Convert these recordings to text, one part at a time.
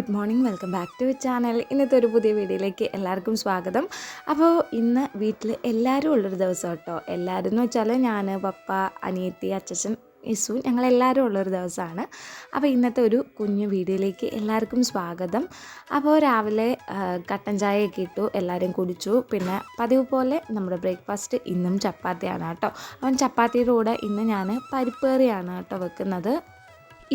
Good morning welcome back to channel. ഇന്നത്തെ ഒരു പുതിയ വീഡിയോയിലേക്ക് എല്ലാവർക്കും സ്വാഗതം. അപ്പോൾ ഇന്ന് വീട്ടിൽ എല്ലാവരും ഉള്ളൊരു ദിവസം കേട്ടോ. എല്ലാവരും എന്ന് വെച്ചാൽ ഞാൻ പപ്പ അനിയത്തി അച്ഛൻ ഇസു ഞങ്ങളെല്ലാവരും ഉള്ളൊരു ദിവസമാണ് അപ്പോൾ ഇന്നത്തെ ഒരു കുഞ്ഞു വീഡിയോയിലേക്ക് എല്ലാവർക്കും സ്വാഗതം. അപ്പോൾ രാവിലെ കട്ടൻ ചായയൊക്കെ ഇട്ടു എല്ലാവരും കുടിച്ചു. പിന്നെ പതിവ് പോലെ നമ്മുടെ ബ്രേക്ക്ഫാസ്റ്റ് ഇന്നും ചപ്പാത്തിയാണ് കേട്ടോ. അവൻ ചപ്പാത്തിയുടെ കൂടെ ഇന്ന് ഞാൻ പരിപ്പേറിയാണ് കേട്ടോ വെക്കുന്നത്.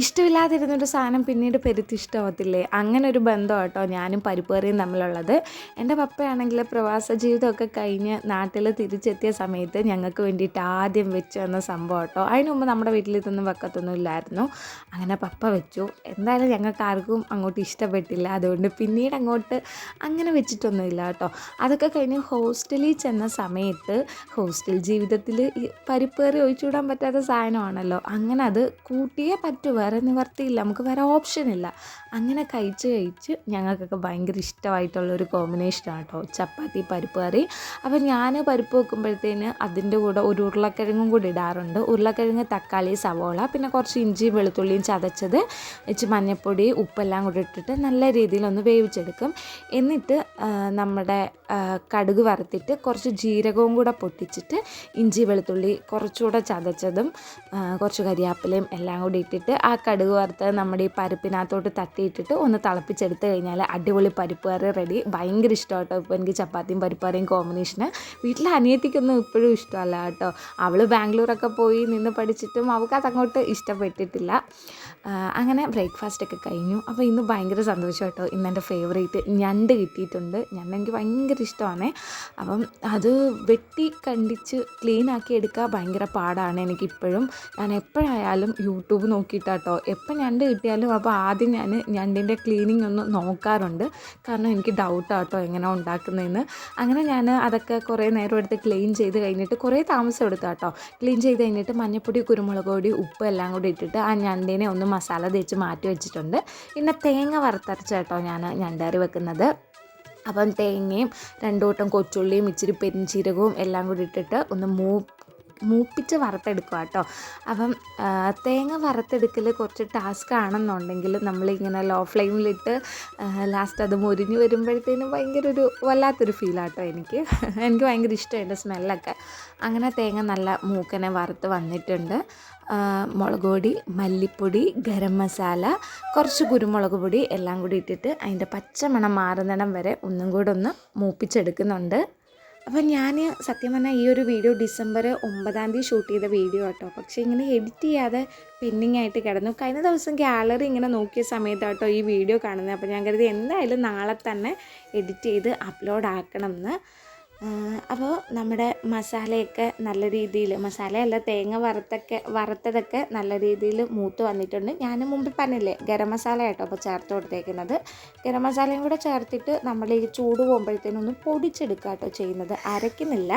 ഇഷ്ടമില്ലാതിരുന്നൊരു സാധനം പിന്നീട് പെരുത്തി ഇഷ്ടമാവത്തില്ലേ? അങ്ങനെ ഒരു ബന്ധം കേട്ടോ ഞാനും പരിപ്പേറിയും തമ്മിലുള്ളത്. എന്റെ പപ്പയാണെങ്കിൽ പ്രവാസ ജീവിതമൊക്കെ കഴിഞ്ഞ് നാട്ടിൽ തിരിച്ചെത്തിയ സമയത്ത് ഞങ്ങൾക്ക് വേണ്ടിയിട്ട് ആദ്യം വെച്ച് വന്ന സംഭവം കേട്ടോ അതിന് മുമ്പ് നമ്മുടെ വീട്ടിൽ ഇതൊന്നും വെക്കത്തൊന്നും ഇല്ലായിരുന്നു. അങ്ങനെ പപ്പ വെച്ചു. എന്തായാലും ഞങ്ങൾക്ക് ആർക്കും അങ്ങോട്ട് ഇഷ്ടപ്പെട്ടില്ല. അതുകൊണ്ട് പിന്നീട് അങ്ങോട്ട് അങ്ങനെ വെച്ചിട്ടൊന്നുമില്ല കേട്ടോ അതൊക്കെ കഴിഞ്ഞ് ഹോസ്റ്റലിൽ ചെന്ന സമയത്ത് ഹോസ്റ്റൽ ജീവിതത്തിൽ പരിപ്പേറി ഒഴിച്ചുവിടാൻ പറ്റാത്ത സാധനമാണല്ലോ. അങ്ങനെ അത് കൂട്ടിയേ പറ്റൂ വേറെ നിവർത്തിയില്ല നമുക്ക് വേറെ ഇല്ല. അങ്ങനെ കഴിച്ച് കഴിച്ച് ഞങ്ങൾക്കൊക്കെ ഭയങ്കര ഇഷ്ടമായിട്ടുള്ളൊരു കോമ്പിനേഷനാണ് കേട്ടോ ചപ്പാത്തി പരിപ്പ് കറി. അപ്പോൾ ഞാൻ പരിപ്പ് വെക്കുമ്പോഴത്തേന് അതിന്റെ കൂടെ ഒരു ഉരുളക്കിഴങ്ങും കൂടി ഇടാറുണ്ട്. ഉരുളക്കിഴങ്ങ് തക്കാളി സവോള പിന്നെ കുറച്ച് ഇഞ്ചിയും വെളുത്തുള്ളിയും ചതച്ചത് ഇച്ചിരി മഞ്ഞൾപ്പൊടി ഉപ്പെല്ലാം കൂടി ഇട്ടിട്ട് നല്ല രീതിയിൽ ഒന്ന് വേവിച്ചെടുക്കും. എന്നിട്ട് നമ്മുടെ കടുക് വറുത്തിട്ട് കുറച്ച് ജീരകവും കൂടെ പൊട്ടിച്ചിട്ട് ഇഞ്ചി വെളുത്തുള്ളി കുറച്ചുകൂടെ ചതച്ചതും കുറച്ച് കരിയാപ്പിലയും എല്ലാം കൂടി ഇട്ടിട്ട് ആ കടുക് വറുത്ത് നമ്മുടെ ഈ പരിപ്പിനകത്തോട്ട് തട്ടിയിട്ടിട്ട് ഒന്ന് തിളപ്പിച്ചെടുത്ത് കഴിഞ്ഞാൽ അടിപൊളി പരിപ്പ് കറി റെഡി ഭയങ്കര ഇഷ്ടമാണ് കേട്ടോ ഇപ്പോൾ എനിക്ക് ചപ്പാത്തിയും പരിപ്പ് കറിയും കോമ്പിനേഷന് വീട്ടിലെ അനിയത്തിക്കൊന്നും ഇപ്പോഴും ഇഷ്ടമല്ല കേട്ടോ. അവൾ ബാംഗ്ലൂരൊക്കെ പോയി നിന്ന് പഠിച്ചിട്ടും അവൾക്ക് അതങ്ങോട്ട് ഇഷ്ടപ്പെട്ടിട്ടില്ല. ആ, അങ്ങനെ ബ്രേക്ക്ഫാസ്റ്റൊക്കെ കഴിഞ്ഞു. അപ്പോൾ ഇന്ന് ഭയങ്കര സന്തോഷം കേട്ടോ. ഇന്ന് എന്റെ ഫേവറേറ്റ് ഞണ്ട് കിട്ടിയിട്ടുണ്ട്. ഞണ്ട് എനിക്ക് ഭയങ്കര ഇഷ്ടമാണ്. അപ്പം അത് വെട്ടി കണ്ടിച്ച് ക്ലീൻ ആക്കി എടുക്കുക ഭയങ്കര പാടാണ് എനിക്കിപ്പോഴും. ഞാൻ എപ്പോഴായാലും യൂട്യൂബ് നോക്കിയിട്ടാട്ടോ എപ്പോൾ ഞണ്ട് കിട്ടിയാലും അപ്പോൾ ആദ്യം ഞാൻ ഞണ്ടിന്റെ ക്ലീനിങ് ഒന്ന് നോക്കാറുണ്ട്. കാരണം എനിക്ക് ഡൗട്ടാണ് കേട്ടോ എങ്ങനെ ഉണ്ടാക്കുന്നതെന്ന് അങ്ങനെ ഞാൻ അതൊക്കെ കുറേ നേരം എടുത്ത് ക്ലീൻ ചെയ്ത് കഴിഞ്ഞിട്ട് കുറേ താമസം എടുത്തു കേട്ടോ ക്ലീൻ ചെയ്ത് കഴിഞ്ഞിട്ട് മഞ്ഞപ്പൊടി കുരുമുളക് പൊടി ഉപ്പ് എല്ലാം കൂടി ഇട്ടിട്ട് ആ ഞണ്ടിനെ ഒന്ന് മസാല തേച്ച് മാറ്റി വെച്ചിട്ടുണ്ട്. പിന്നെ തേങ്ങ വറുത്തരച്ച കേട്ടോ ഞാൻ ഞണ്ടറി വെക്കുന്നത്. അപ്പം തേങ്ങയും രണ്ടു കൂട്ടം കൊച്ചുള്ളിയും ഇച്ചിരി പെരിഞ്ചീരകവും എല്ലാം കൂടി ഇട്ടിട്ട് ഒന്ന് മൂ മൂപ്പിച്ച് വറുത്തെടുക്കുക കേട്ടോ. അപ്പം തേങ്ങ വറുത്തെടുക്കൽ കുറച്ച് ടാസ്ക് ആണെന്നുണ്ടെങ്കിൽ നമ്മളിങ്ങനെ ലോ ഫ്ലെയിമിലിട്ട് ലാസ്റ്റ് അത് മുരിഞ്ഞ് വരുമ്പോഴത്തേനും ഭയങ്കര ഒരു വല്ലാത്തൊരു ഫീലാട്ടോ എനിക്ക്. എനിക്ക് ഭയങ്കര ഇഷ്ടമാണ് സ്മെല്ലൊക്കെ അങ്ങനെ തേങ്ങ നല്ല മൂക്കനെ വറുത്ത് വന്നിട്ടുണ്ട്. മുളക് പൊടി മല്ലിപ്പൊടി ഗരം മസാല കുറച്ച് കുരുമുളക് പൊടി എല്ലാം കൂടി ഇട്ടിട്ട് അതിന്റെ പച്ചമണം മാറുന്നിടം വരെ ഒന്നും കൂടെ ഒന്ന് മൂപ്പിച്ചെടുക്കുന്നുണ്ട്. അപ്പം ഞാൻ സത്യം പറഞ്ഞാൽ ഈ ഒരു വീഡിയോ ഡിസംബർ ഒമ്പതാം തീയതി ഷൂട്ട് ചെയ്ത വീഡിയോ കേട്ടോ പക്ഷേ ഇങ്ങനെ എഡിറ്റ് ചെയ്യാതെ പിന്നിങ് ആയിട്ട് കിടന്നു. കഴിഞ്ഞ ദിവസം ഗാലറി ഇങ്ങനെ നോക്കിയ സമയത്താട്ടോ ഈ വീഡിയോ കാണുന്നത് അപ്പോൾ ഞാൻ കരുതി എന്തായാലും നാളെ തന്നെ എഡിറ്റ് ചെയ്ത് അപ്ലോഡ് ആക്കണം എന്ന് അപ്പോൾ നമ്മുടെ മസാലയൊക്കെ നല്ല രീതിയിൽ മസാലയല്ല തേങ്ങ വറുത്തൊക്കെ വറുത്തതൊക്കെ നല്ല രീതിയിൽ മൂത്ത് വന്നിട്ടുണ്ട്. ഞാൻ മുമ്പ് പറഞ്ഞില്ലേ ഗരം മസാല കേട്ടോ അപ്പോൾ ചേർത്ത് കൊടുത്തേക്കുന്നത്. ഗരം മസാലയും കൂടെ ചേർത്തിട്ട് നമ്മൾ ഈ ചൂട് പോകുമ്പോഴത്തേനും ഒന്ന് പൊടിച്ചെടുക്കുക കേട്ടോ ചെയ്യുന്നത്. അരയ്ക്കുന്നില്ല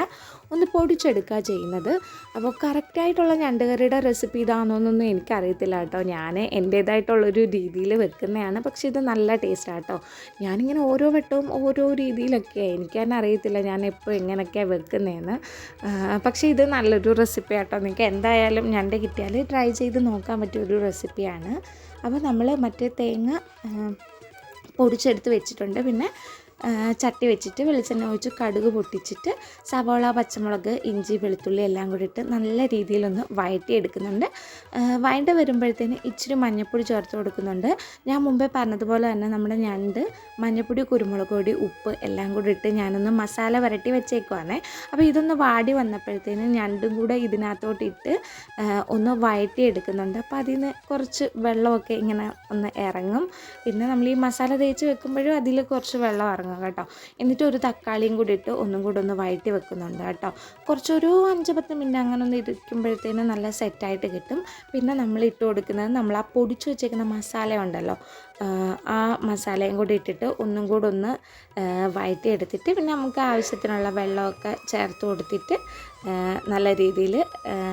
ഒന്ന് പൊടിച്ചെടുക്കുക ചെയ്യുന്നത്. അപ്പോൾ കറക്റ്റായിട്ടുള്ള ഞണ്ടുകറിയുടെ റെസിപ്പി ഇതാണോന്നൊന്നും എനിക്കറിയത്തില്ല കേട്ടോ. ഞാൻ എന്റേതായിട്ടുള്ളൊരു രീതിയിൽ വെക്കുന്നതാണ് പക്ഷേ ഇത് നല്ല ടേസ്റ്റാണ് കേട്ടോ. ഞാനിങ്ങനെ ഓരോ വട്ടവും ഓരോ രീതിയിലൊക്കെയാണ് എനിക്ക് അറിയത്തില്ല. ഞാൻ എപ്പോൾ ഇങ്ങനെയൊക്കെയാണ് വെക്കുന്നതെന്ന് പക്ഷേ ഇത് നല്ലൊരു റെസിപ്പി ആട്ടോ. നിങ്ങൾക്ക് എന്തായാലും ഞണ്ട് കിട്ടിയാൽ ട്രൈ ചെയ്ത് നോക്കാൻ പറ്റിയ ഒരു റെസിപ്പിയാണ് അപ്പോൾ നമ്മൾ മറ്റേ തേങ്ങ പൊടിച്ചെടുത്ത് വെച്ചിട്ടുണ്ട്. പിന്നെ ചട്ടി വെച്ചിട്ട് വെളിച്ചെണ്ണ ഒഴിച്ച് കടുക് പൊട്ടിച്ചിട്ട് സവോള പച്ചമുളക് ഇഞ്ചി വെളുത്തുള്ളി എല്ലാം കൂടി ഇട്ട് നല്ല രീതിയിലൊന്ന് വഴറ്റിയെടുക്കുന്നുണ്ട്. വഴണ്ട് വരുമ്പോഴത്തേന് ഇച്ചിരി മഞ്ഞൾപ്പൊടി ചേർത്ത് കൊടുക്കുന്നുണ്ട്. ഞാൻ മുമ്പേ പറഞ്ഞതുപോലെ തന്നെ നമ്മുടെ ഞണ്ട് മഞ്ഞൾപ്പൊടി കുരുമുളക് പൊടി ഉപ്പ് എല്ലാം കൂടി ഇട്ട് ഞാനൊന്ന് മസാല വരട്ടി വെച്ചേക്കുവാണ്. അപ്പോൾ ഇതൊന്ന് വാടി വന്നപ്പോഴത്തേന് ഞണ്ടും കൂടെ ഇതിനകത്തോട്ട് ഇട്ട് ഒന്ന് വഴറ്റിയെടുക്കുന്നുണ്ട്. അപ്പോൾ അതിൽ നിന്ന് കുറച്ച് വെള്ളമൊക്കെ ഇങ്ങനെ ഒന്ന് ഇറങ്ങും. പിന്നെ നമ്മൾ ഈ മസാല തേച്ച് വെക്കുമ്പോഴും അതിൽ കുറച്ച് വെള്ളം ഇറങ്ങും. കേട്ടോ. എന്നിട്ട് ഒരു തക്കാളിയും കൂടി ഇട്ട് ഒന്നും കൂടി ഒന്ന് വഴറ്റി വെക്കുന്നുണ്ട് കേട്ടോ. കുറച്ചൊരു അഞ്ച് പത്ത് മിനിറ്റ് അങ്ങനെ ഒന്ന് ഇരിക്കുമ്പോഴത്തേനും നല്ല സെറ്റായിട്ട് കിട്ടും. പിന്നെ നമ്മൾ ഇട്ട് കൊടുക്കുന്നത് നമ്മൾ ആ പൊടിച്ച് വെച്ചേക്കുന്ന മസാല ഉണ്ടല്ലോ ആ, മസാലയും കൂടി ഇട്ടിട്ട് ഒന്നും കൂടെ ഒന്ന് വഴറ്റി എടുത്തിട്ട് പിന്നെ നമുക്ക് ആവശ്യത്തിനുള്ള വെള്ളമൊക്കെ ചേർത്ത് കൊടുത്തിട്ട് നല്ല രീതിയിൽ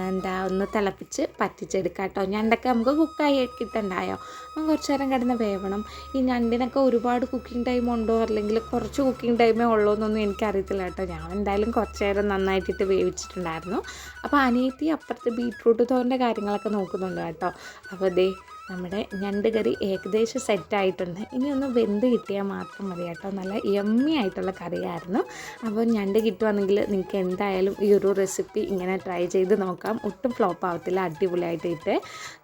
എന്താ ഒന്ന് തിളപ്പിച്ച് പറ്റിച്ചെടുക്കാം കേട്ടോ. ഞണ്ടൊക്കെ നമുക്ക് കുക്കായി കിട്ടണ്ടായോ? അപ്പം കുറച്ച് നേരം കിടന്ന് വേവണം. ഈ ഞണ്ടിനൊക്കെ ഒരുപാട് കുക്കിംഗ് ടൈം ഉണ്ടോ? അല്ലെങ്കിൽ കുറച്ച് കുക്കിംഗ് ടൈമേ ഉള്ളൂ എന്നൊന്നും എനിക്കറിയത്തില്ല കേട്ടോ. ഞാൻ എന്തായാലും കുറച്ച് നേരം നന്നായിട്ടിട്ട് വേവിച്ചിട്ടുണ്ടായിരുന്നു. അപ്പോൾ അനിയത്തി അപ്പുറത്ത് ബീറ്റ്റൂട്ട് തോരന്റെ കാര്യങ്ങളൊക്കെ നോക്കുന്നുണ്ട് കേട്ടോ. അപ്പോൾ ദേ നമ്മുടെ ഞണ്ട് കറി ഏകദേശം സെറ്റായിട്ടുണ്ട്. ഇനി ഒന്ന് വെന്ത് കിട്ടിയാൽ മാത്രം മതി കേട്ടോ. നല്ല യമ്മി ആയിട്ടുള്ള കറിയായിരുന്നു. അപ്പോൾ ഞണ്ട് കിട്ടുവാണെങ്കിൽ നിങ്ങൾക്ക് എന്തായാലും ഈ ഒരു റെസിപ്പി ഇങ്ങനെ ട്രൈ ചെയ്ത് നോക്കാം. ഒട്ടും ഫ്ലോപ്പ് ആവത്തില്ല. അടിപൊളിയായിട്ട് ഇട്ട്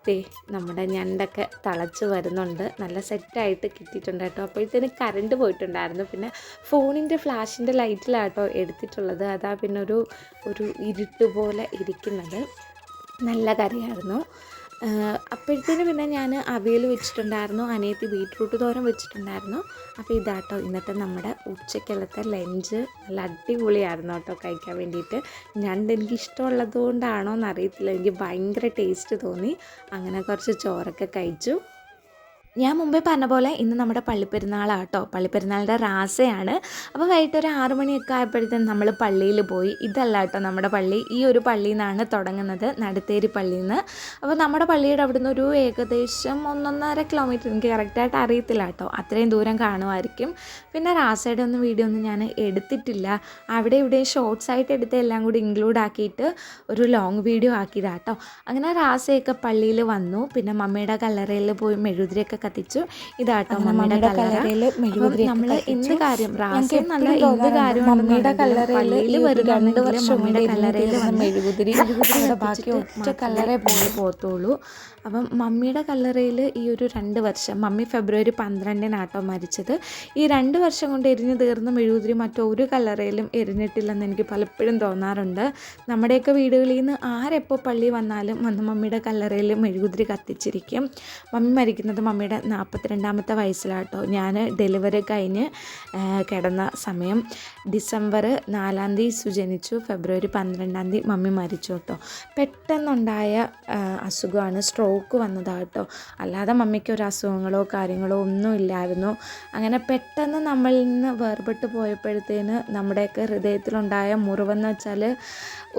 തേ നമ്മുടെ ഞണ്ടൊക്കെ തിളച്ച് വരുന്നുണ്ട്. നല്ല സെറ്റായിട്ട് കിട്ടിയിട്ടുണ്ട് കേട്ടോ. അപ്പോഴത്തേന് കറണ്ട് പോയിട്ടുണ്ടായിരുന്നു. പിന്നെ ഫോണിന്റെ ഫ്ലാഷിന്റെ ലൈറ്റിലാട്ടോ എടുത്തിട്ടുള്ളത്. അതാ പിന്നെ ഒരു ഒരു ഇരുട്ട് പോലെ ഇരിക്കുന്നത്. നല്ല കറിയായിരുന്നു. അപ്പോഴത്തേന് പിന്നെ ഞാൻ അവിയൽ വെച്ചിട്ടുണ്ടായിരുന്നു അനിയത്തി ബീട്രൂട്ട് തോരൻ വെച്ചിട്ടുണ്ടായിരുന്നു. അപ്പോൾ ഇതാട്ടോ ഇന്നത്തെ നമ്മുടെ ഉച്ചക്കലത്തെ ലഞ്ച്. നല്ല അടിപൊളിയായിരുന്നു കേട്ടോ കഴിക്കാൻ വേണ്ടിയിട്ട്. ഞണ്ട് എനിക്ക് ഇഷ്ടമുള്ളത് കൊണ്ടാണോ എന്നറിയത്തില്ല എനിക്ക് ഭയങ്കര ടേസ്റ്റ് തോന്നി. അങ്ങനെ കുറച്ച് ചോറൊക്കെ കഴിച്ചു. ഞാൻ മുമ്പേ പറഞ്ഞ പോലെ ഇന്ന് നമ്മുടെ പള്ളിപ്പെരുന്നാളാണ് കേട്ടോ പള്ളിപ്പെരുന്നാളിന്റെ റാസയാണ് അപ്പോൾ വൈകിട്ട് ഒരു ആറു മണിയൊക്കെ ആയപ്പോഴത്തേക്കും നമ്മൾ പള്ളിയിൽ പോയി. ഇതല്ല കേട്ടോ നമ്മുടെ പള്ളി. ഈ ഒരു പള്ളിയിൽ നിന്നാണ് തുടങ്ങുന്നത് നടുത്തേരി പള്ളിയിൽ നിന്ന് അപ്പോൾ നമ്മുടെ പള്ളിയുടെ അവിടുന്ന് ഒരു ഏകദേശം ഒന്നൊന്നര കിലോമീറ്റർ എനിക്ക് കറക്റ്റായിട്ട് അറിയത്തില്ല കേട്ടോ. അത്രയും ദൂരം കാണുമായിരിക്കും. പിന്നെ റാസയുടെ ഒന്നും വീഡിയോ ഒന്നും ഞാൻ എടുത്തിട്ടില്ല. അവിടെ ഇവിടെ ഷോർട്സ് ആയിട്ട് എടുത്ത് എല്ലാം കൂടി ഇൻക്ലൂഡ് ആക്കിയിട്ട് ഒരു ലോങ് വീഡിയോ ആക്കിയതാട്ടോ അങ്ങനെ റാസയൊക്കെ പള്ളിയിൽ വന്നു. പിന്നെ മമ്മിയുടെ കല്ലറയിൽ പോയി മെഴുകുതിരിയൊക്കെ കത്തിച്ചു. ഇതാട്ടോ മമ്മിയുടെ കല്ലറയിൽ നമ്മൾ എന്ത് കാര്യം? റാസയും നല്ല എന്ത് കാര്യം മമ്മിയുടെ കല്ലറയിൽ രണ്ട് വർഷം മമ്മിയുടെ കല്ലറയിൽ മെഴുകുതിരി ബാക്കി ഒറ്റ കല്ലറേ പോയി പോകത്തുള്ളൂ. അപ്പം മമ്മിയുടെ കല്ലറയിൽ ഈ ഒരു രണ്ട് വർഷം മമ്മി ഫെബ്രുവരി പന്ത്രണ്ടിനാട്ടോ മരിച്ചത്. ഈ രണ്ട് വർഷം കൊണ്ട് എരിഞ്ഞു തീർന്ന മെഴുകുതിരി ഒരു കല്ലറയിലും എരിഞ്ഞിട്ടില്ലെന്ന് എനിക്ക് പലപ്പോഴും തോന്നാറുണ്ട്. നമ്മുടെയൊക്കെ വീടുകളിൽ നിന്ന് ആരെപ്പോൾ പള്ളി വന്നാലും വന്ന് മമ്മിയുടെ കല്ലറയിൽ മെഴുകുതിരി കത്തിച്ചിരിക്കും. മമ്മി മരിക്കുന്നത് മമ്മിയുടെ നാൽപ്പത്തിരണ്ടാമത്തെ വയസ്സിലാട്ടോ. ഞാൻ ഡെലിവറി കഴിഞ്ഞ് കിടന്ന സമയം ഡിസംബർ നാലാം തീയതി സുജനിച്ചു. ഫെബ്രുവരി പന്ത്രണ്ടാം തീയതി മമ്മി മരിച്ചു കേട്ടോ. പെട്ടെന്നുണ്ടായ അസുഖമാണ് സ്ട്രോക്ക് വന്നതാട്ടോ. അല്ലാതെ മമ്മിക്ക് ഒരു അസുഖങ്ങളോ കാര്യങ്ങളോ ഒന്നും ഇല്ലായിരുന്നു. അങ്ങനെ പെട്ടെന്ന് നമ്മളിൽ നിന്ന് വേർപെട്ട് പോയപ്പോഴത്തേന് നമ്മുടെയൊക്കെ ഹൃദയത്തിലുണ്ടായ മുറിവെന്ന് വെച്ചാൽ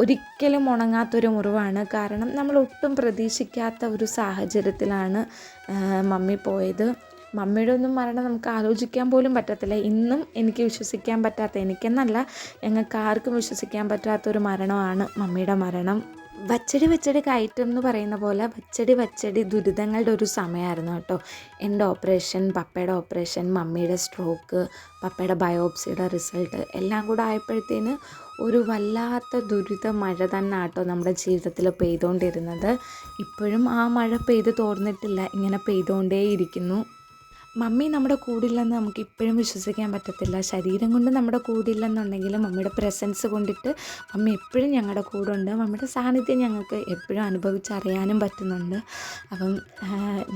ഒരിക്കലും ഉണങ്ങാത്തൊരു മുറിവാണ്. കാരണം നമ്മൾ ഒട്ടും പ്രതീക്ഷിക്കാത്ത ഒരു സാഹചര്യത്തിലാണ് മമ്മി പോയത്. മമ്മിയുടെ ഒന്നും മരണം നമുക്ക് ആലോചിക്കാൻ പോലും പറ്റത്തില്ല. ഇന്നും എനിക്ക് വിശ്വസിക്കാൻ പറ്റാത്ത എനിക്കെന്നല്ല ഞങ്ങൾക്ക് ആർക്കും വിശ്വസിക്കാൻ പറ്റാത്തൊരു മരണമാണ് മമ്മിയുടെ മരണം. വച്ചടി വച്ചടി കയറ്റം എന്ന് പറയുന്ന പോലെ വച്ചടി വച്ചടി ദുരിതങ്ങളുടെ ഒരു സമയമായിരുന്നു കേട്ടോ. എന്റെ ഓപ്പറേഷൻ പപ്പയുടെ ഓപ്പറേഷൻ മമ്മിയുടെ സ്ട്രോക്ക് പപ്പയുടെ ബയോപ്സിയുടെ റിസൾട്ട് എല്ലാം കൂടെ ആയപ്പോഴത്തേന് ഒരു വല്ലാത്ത ദുരിത മഴ തന്നെ ആട്ടോ നമ്മുടെ ജീവിതത്തിൽ പെയ്തുകൊണ്ടിരുന്നത് ഇപ്പോഴും ആ മഴ പെയ്ത് തോർന്നിട്ടില്ല ഇങ്ങനെ പെയ്തുകൊണ്ടേയിരിക്കുന്നു മമ്മി നമ്മുടെ കൂടില്ലെന്ന് നമുക്ക് ഇപ്പോഴും വിശ്വസിക്കാൻ പറ്റത്തില്ല. ശരീരം കൊണ്ട് നമ്മുടെ കൂടില്ലെന്നുണ്ടെങ്കിലും മമ്മിയുടെ പ്രസൻസ് കൊണ്ടിട്ട് മമ്മി എപ്പോഴും ഞങ്ങളുടെ കൂടെ മമ്മിയുടെ സാന്നിധ്യം ഞങ്ങൾക്ക് എപ്പോഴും അനുഭവിച്ചറിയാനും പറ്റുന്നുണ്ട്. അപ്പം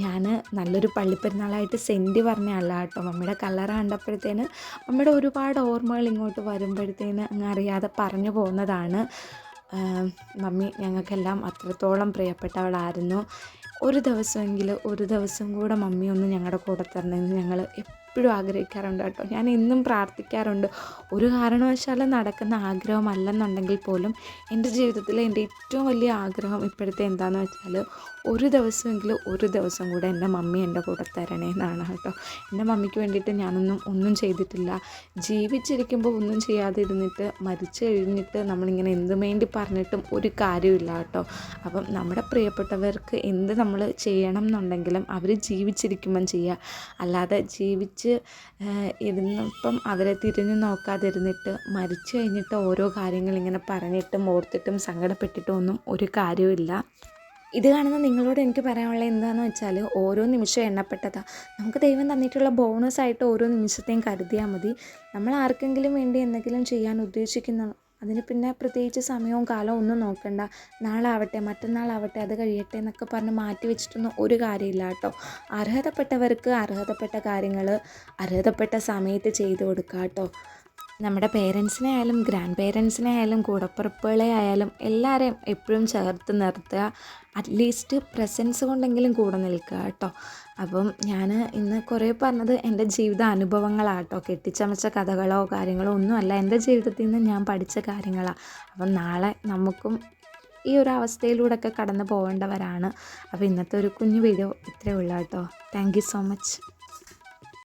ഞാൻ നല്ലൊരു പള്ളിപ്പെരുന്നാളായിട്ട് സെന്റി പറഞ്ഞല്ല കേട്ടോ. മമ്മിയുടെ കളർ കണ്ടപ്പോഴത്തേന് മമ്മിയുടെ ഒരുപാട് ഓർമ്മകൾ ഇങ്ങോട്ട് വരുമ്പോഴത്തേന് അങ്ങ് അറിയാതെ പറഞ്ഞു പോകുന്നതാണ് മമ്മി ഞങ്ങൾക്കെല്ലാം അത്രത്തോളം പ്രിയപ്പെട്ടവളായിരുന്നു. ഒരു ദിവസമെങ്കിലും ഒരു ദിവസം കൂടെ മമ്മി ഒന്ന് ഞങ്ങളുടെ കൂടെ തരണമെന്ന് ഞങ്ങൾ എപ്പോഴും ആഗ്രഹിക്കാറുണ്ട് കേട്ടോ ഞാൻ എന്നും പ്രാർത്ഥിക്കാറുണ്ട്. ഒരു കാരണവശാലും നടക്കുന്ന ആഗ്രഹമല്ലെന്നുണ്ടെങ്കിൽ പോലും എന്റെ ജീവിതത്തിലെ എന്റെ ഏറ്റവും വലിയ ആഗ്രഹം ഇപ്പോഴത്തെ എന്താണെന്ന് വെച്ചാൽ ഒരു ദിവസമെങ്കിലും ഒരു ദിവസം കൂടെ എന്റെ മമ്മി എന്റെ കൂടെ തരണേ എന്നാണ് കേട്ടോ. എന്റെ മമ്മിക്ക് വേണ്ടിയിട്ട് ഞാനൊന്നും ഒന്നും ചെയ്തിട്ടില്ല. ജീവിച്ചിരിക്കുമ്പോൾ ഒന്നും ചെയ്യാതെ ഇരുന്നിട്ട് മരിച്ചു കഴിഞ്ഞിട്ട് നമ്മളിങ്ങനെ എന്തും വേണ്ടി പറഞ്ഞിട്ടും ഒരു കാര്യമില്ല കേട്ടോ. അപ്പം നമ്മുടെ പ്രിയപ്പെട്ടവർക്ക് എന്ത് നമ്മൾ ചെയ്യണം എന്നുണ്ടെങ്കിലും അവർ ജീവിച്ചിരിക്കുമ്പം ചെയ്യുക അല്ലാതെ ജീവിച്ച് ഇരുന്നപ്പം അവരെ തിരിഞ്ഞു നോക്കാതിരുന്നിട്ട് മരിച്ചു കഴിഞ്ഞിട്ട് ഓരോ കാര്യങ്ങൾ കാര്യങ്ങളിങ്ങനെ പറഞ്ഞിട്ടും ഓർത്തിട്ടും സങ്കടപ്പെട്ടിട്ടും ഒന്നും ഒരു കാര്യവുമില്ല. ഇത് കാണുന്ന നിങ്ങളോട് എനിക്ക് പറയാനുള്ളത് എന്താണെന്ന് വെച്ചാൽ ഓരോ നിമിഷവും എണ്ണപ്പെട്ടതാണ് നമുക്ക് ദൈവം തന്നിട്ടുള്ള ബോണസ് ആയിട്ട് ഓരോ നിമിഷത്തെയും കരുതിയാൽ മതി. നമ്മൾ ആർക്കെങ്കിലും വേണ്ടി എന്തെങ്കിലും ചെയ്യാൻ ഉദ്ദേശിക്കുന്ന അതിന് പിന്നെ പ്രത്യേകിച്ച് സമയവും കാലവും ഒന്നും നോക്കണ്ട. നാളാവട്ടെ മറ്റന്നാളാവട്ടെ അത് കഴിയട്ടെ എന്നൊക്കെ പറഞ്ഞ് മാറ്റി വെച്ചിട്ടൊന്നും ഒരു കാര്യമില്ല കേട്ടോ. അർഹതപ്പെട്ടവർക്ക് അർഹതപ്പെട്ട കാര്യങ്ങൾ അർഹതപ്പെട്ട സമയത്ത് ചെയ്തു കൊടുക്കുക കേട്ടോ. നമ്മുടെ പേരൻസിനെ ആയാലും ഗ്രാൻഡ് പേരൻസിനെ ആയാലും കൂടപ്പിറപ്പുകളെ ആയാലും എല്ലാവരെയും എപ്പോഴും ചേർത്ത് നിർത്തുക. അറ്റ്ലീസ്റ്റ് പ്രസൻസ് കൊണ്ടെങ്കിലും കൂടെ നിൽക്കുക കേട്ടോ. അപ്പം ഞാൻ ഇന്ന് കുറേ പറഞ്ഞത് എന്റെ ജീവിത അനുഭവങ്ങളാട്ടോ കെട്ടിച്ചമച്ച കഥകളോ കാര്യങ്ങളോ ഒന്നുമല്ല. എന്റെ ജീവിതത്തിൽ നിന്ന് ഞാൻ പഠിച്ച കാര്യങ്ങളാണ്. അപ്പം നാളെ നമുക്കും ഈ ഒരു അവസ്ഥയിലൂടെയൊക്കെ കടന്നു പോകേണ്ടവരാണ്. അപ്പോൾ ഇന്നത്തെ ഒരു കുഞ്ഞു വീഡിയോ ഇത്രയേ ഉള്ളൂ കേട്ടോ. Thank so much